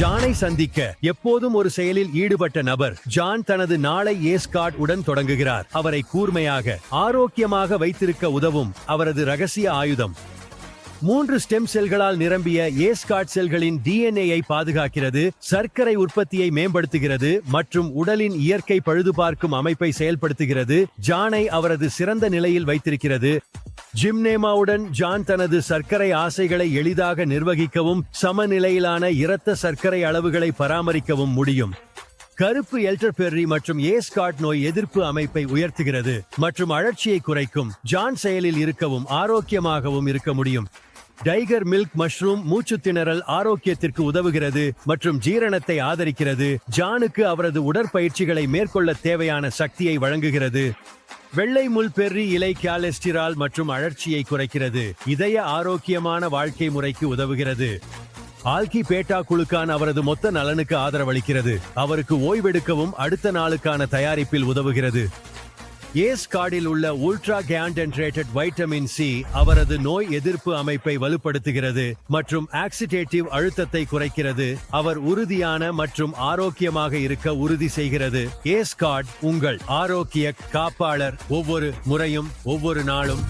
ஜானை சந்திக்க எப்போதும் ஒரு செயலில் ஈடுபட்ட நபர் ஜான் தனது நாளை ஏஸ்கார்ட் உடன் தொடங்குகிறார். அவரை கூர்மையாக ஆரோக்கியமாக வைத்திருக்க உதவும் அவரது ரகசிய ஆயுதம். மூன்று ஸ்டெம் செல்களால் நிரம்பிய ஏஸ்கார்ட் செல்களின் டிஎன்ஏயை பாதுகாக்கிறது சர்க்கரை உற்பத்தியை மேம்படுத்துகிறது மற்றும் உடலின் இயற்கை பழுதுபார்க்கும் அமைப்பை செயல்படுத்துகிறது. ஜானை அவரது சிறந்த நிலையில் வைத்திருக்கிறது. ஜிம்னேமாவுடன் ஜான் தனது சர்க்கரை ஆசைகளை எளிதாக நிர்வகிக்கவும் சமநிலையிலான இரத்த சர்க்கரை அளவுகளை பராமரிக்கவும் முடியும். கருப்பு எல்டர்பெர்ரி மற்றும் ஏஸ்காட் நோய் எதிர்ப்பு அமைப்பை உயர்த்துகிறது மற்றும் அழற்சியை குறைக்கும். ஜான் செயலில் இருக்கவும் ஆரோக்கியமாகவும் இருக்க முடியும். டைகர் மில்க் மஷ்ரூம் மூச்சு திணறல் ஆரோக்கியத்திற்கு உதவுகிறது மற்றும் ஜீரணத்தை ஆதரிக்கிறது. ஜானுக்கு அவரது உடற்பயிற்சிகளை மேற்கொள்ள தேவையான சக்தியை வழங்குகிறது. வெள்ளை முள் பெர்ரி இலை காலெஸ்டிரால் மற்றும் அழற்சியை குறைக்கிறது. இதய ஆரோக்கியமான வாழ்க்கை முறைக்கு உதவுகிறது. ஆல்கி பேட்டா குழுக்கான் அவரது மொத்த நலனுக்கு ஆதரவளிக்கிறது. அவருக்கு ஓய்வெடுக்கவும் அடுத்த நாளுக்கான தயாரிப்பில் உதவுகிறது. ஏஸ் கார்டில் உள்ள உல்ட்ரா கேண்டன்ட்ரேட்டட் வைட்டமின் சி அவரது நோய் எதிர்ப்பு அமைப்பை வலுப்படுத்துகிறது மற்றும் ஆக்சிடேட்டிவ் அழுத்தத்தை குறைக்கிறது. அவர் உறுதியான மற்றும் ஆரோக்கியமாக இருக்க உறுதி செய்கிறது. ஏஸ் கார்ட் உங்கள் ஆரோக்கிய காப்பாளர் ஒவ்வொரு முறையும் ஒவ்வொரு நாளும்.